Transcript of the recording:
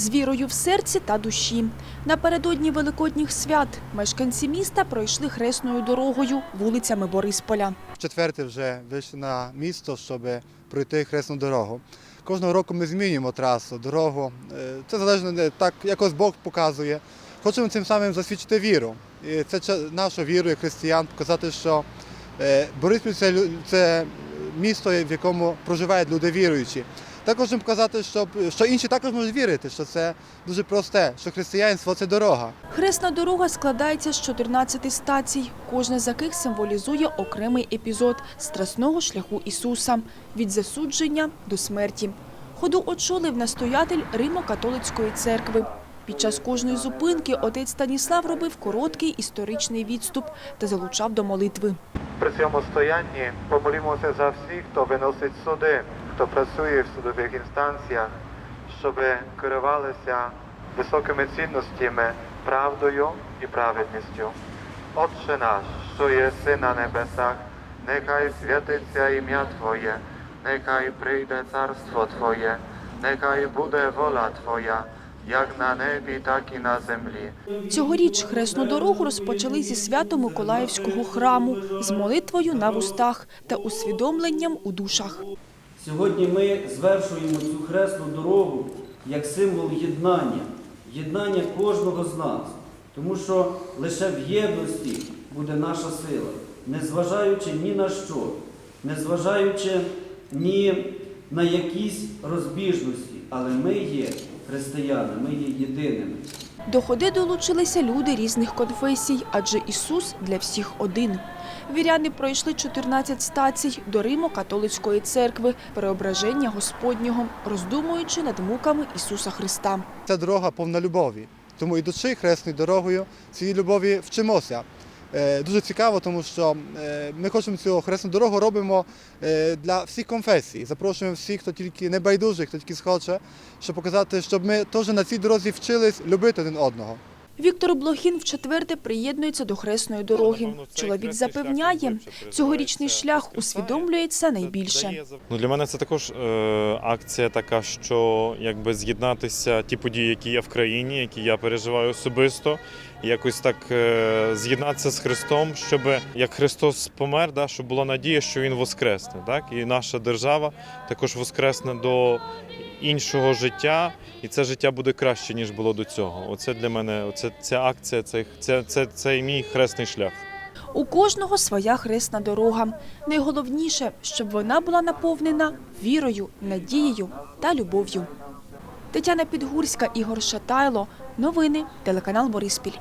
з вірою в серці та душі. Напередодні великодніх свят мешканці міста пройшли хресною дорогою вулицями Борисполя. Четверте вже вийшли на місто, щоб пройти хресну дорогу. Кожного року ми змінюємо трасу, дорогу. Е, Це залежно так, якось Бог показує. Хочемо цим самим засвідчити віру. І це нашу віру як християн, показати, що е, Бориспіль це місто, в якому проживають люди віруючі. Також показати, щоб, що інші також можуть вірити, що це дуже просте, що християнство це дорога. Хресна дорога складається з 14 стацій, кожна з яких символізує окремий епізод страсного шляху Ісуса від засудження до смерті. Ходу очолив настоятель Римо-католицької церкви. Під час кожної зупинки отець Станіслав робив короткий історичний відступ та залучав до молитви. При цьому стоянні помолімося за всіх, хто виносить суди, хто працює в судових інстанціях, щоб керувалися високими цінностями, правдою і праведністю. Отче наш, що єси на небесах, нехай святиться ім'я Твоє, нехай прийде царство Твоє, нехай буде воля Твоя, як на небі, так і на землі. Цьогоріч хресну дорогу розпочали зі свято Миколаївського храму з молитвою на вустах та усвідомленням у душах. Сьогодні ми звершуємо цю хресну дорогу як символ єднання, єднання кожного з нас. Тому що лише в єдності буде наша сила, незважаючи ні на що, незважаючи ні на якісь розбіжності, але ми є християни, ми є єдиними. До ходи долучилися люди різних конфесій, адже Ісус для всіх один. Віряни пройшли 14 стацій до Римо-католицької церкви, переображення Господнього, роздумуючи над муками Ісуса Христа. Ця дорога повна любові. Тому ідучи хресною дорогою, цієї любові вчимося. Е, Дуже цікаво, тому що е, ми хочемо цю хресну дорогу робимо е, для всіх конфесій. Запрошуємо всіх, хто тільки не байдужий, хто тільки схоче, щоб показати, щоб ми теж на цій дорозі вчились любити один одного. Віктор Блохін вчетверте приєднується до хресної дороги. Чоловік запевняє, цьогорічний шлях усвідомлюється найбільше. Ну для мене це також е, акція така, що якби з'єднатися ті події, які є в країні, які я переживаю особисто, якось так е, з'єднатися з Христом, щоб як Христос помер, да, щоб була надія, що Він воскресне. Так? І наша держава також воскресне до іншого життя, і це життя буде краще, ніж було до цього. Оце для мене, оце ця акція, це, це, це, це мій хресний шлях. У кожного своя хресна дорога. Найголовніше, щоб вона була наповнена вірою, надією та любов'ю. Тетяна Підгурська, Ігор Шатайло. Новини. Телеканал Бориспіль.